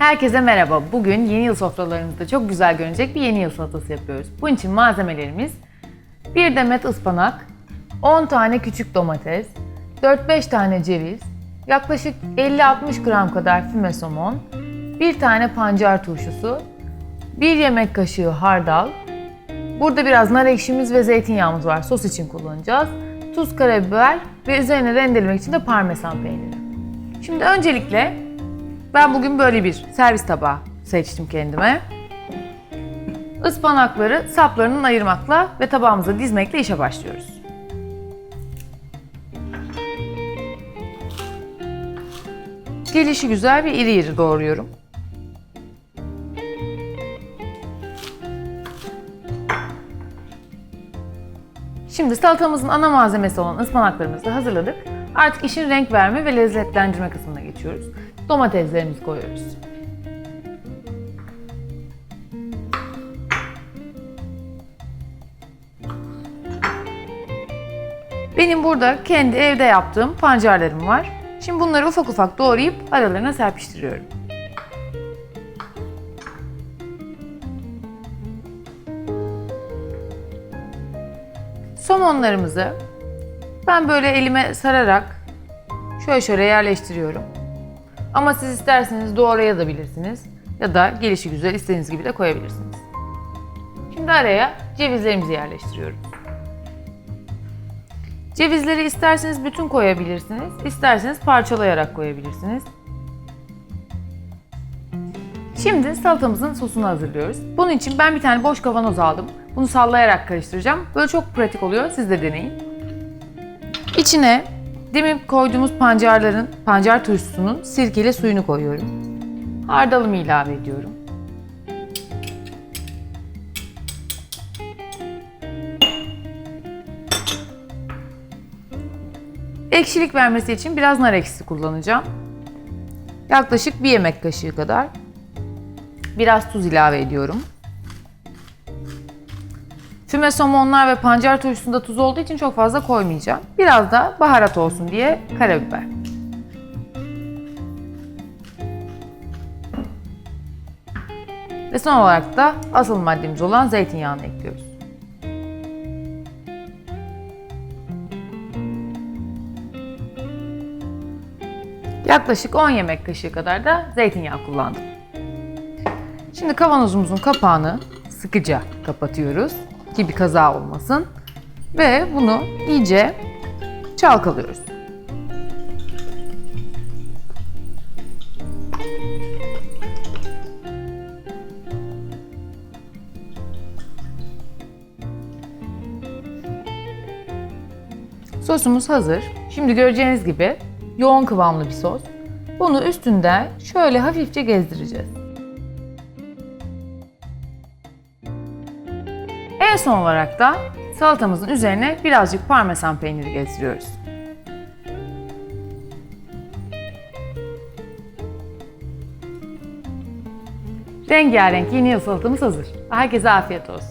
Herkese merhaba. Bugün yeni yıl sofralarınızda çok güzel görünecek bir yeni yıl salatası yapıyoruz. Bunun için malzemelerimiz 1 demet ıspanak, 10 tane küçük domates, 4-5 tane ceviz, yaklaşık 50-60 gram kadar füme somon, 1 tane pancar turşusu, 1 yemek kaşığı hardal, burada biraz nar ekşimiz ve zeytinyağımız var. Sos için kullanacağız. Tuz, karabiber ve üzerine rendelemek için de parmesan peyniri. Şimdi öncelikle ben bugün böyle bir servis tabağı seçtim kendime. Ispanakları saplarından ayırmakla ve tabağımıza dizmekle işe başlıyoruz. Gelişi güzel ve iri iri doğruyorum. Şimdi salatamızın ana malzemesi olan ıspanaklarımızı hazırladık. Artık işin renk verme ve lezzetlendirme kısmına geçiyoruz. Domateslerimizi koyuyoruz. Benim burada kendi evde yaptığım pancarlarım var. Şimdi bunları ufak ufak doğrayıp aralarına serpiştiriyorum. Somonlarımızı ben böyle elime sararak şöyle şöyle yerleştiriyorum. Ama siz isterseniz doğrayabilirsiniz ya da gelişi güzel istediğiniz gibi de koyabilirsiniz. Şimdi araya cevizlerimizi yerleştiriyorum. Cevizleri isterseniz bütün koyabilirsiniz, isterseniz parçalayarak koyabilirsiniz. Şimdi salatamızın sosunu hazırlıyoruz. Bunun için ben bir tane boş kavanoz aldım. Bunu sallayarak karıştıracağım. Böyle çok pratik oluyor. Siz de deneyin. İçine demin koyduğumuz pancarların, pancar turşusunun sirkeli suyunu koyuyorum. Hardalımı ilave ediyorum. Ekşilik vermesi için biraz nar ekşisi kullanacağım. Yaklaşık bir yemek kaşığı kadar. Biraz tuz ilave ediyorum. Füme somonlar ve pancar turşusunda tuz olduğu için çok fazla koymayacağım. Biraz da baharat olsun diye karabiber. Ve son olarak da asıl maddemiz olan zeytinyağını ekliyoruz. Yaklaşık 10 yemek kaşığı kadar da zeytinyağı kullandım. Şimdi kavanozumuzun kapağını sıkıca kapatıyoruz ki bir kaza olmasın. Ve bunu iyice çalkalıyoruz. Sosumuz hazır. Şimdi göreceğiniz gibi yoğun kıvamlı bir sos. Bunu üstünde şöyle hafifçe gezdireceğiz. En son olarak da salatamızın üzerine birazcık parmesan peyniri gezdiriyoruz. Rengarenk yeni yıl salatamız hazır. Herkese afiyet olsun.